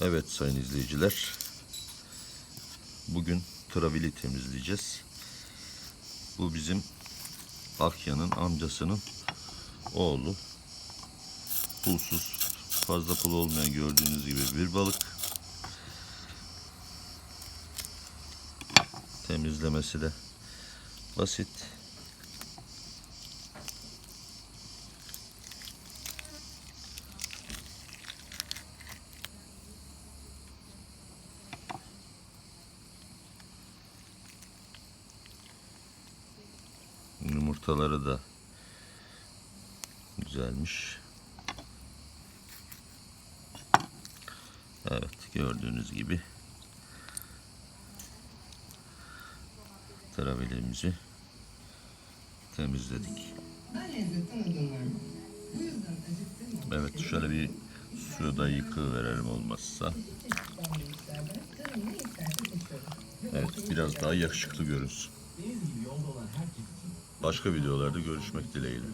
Evet sayın izleyiciler. Bugün Travili temizleyeceğiz. Bu bizim Akya'nın amcasının oğlu. Pulsuz, fazla pul olmayan gördüğünüz gibi bir balık. Temizlemesi de basit. Yumurtaları da güzelmiş. Evet gördüğünüz gibi travelimizi temizledik. Evet şöyle bir suda yıkı verelim olmazsa. Evet biraz daha yakışıklı görünsün. Başka videolarda görüşmek dileğiyle.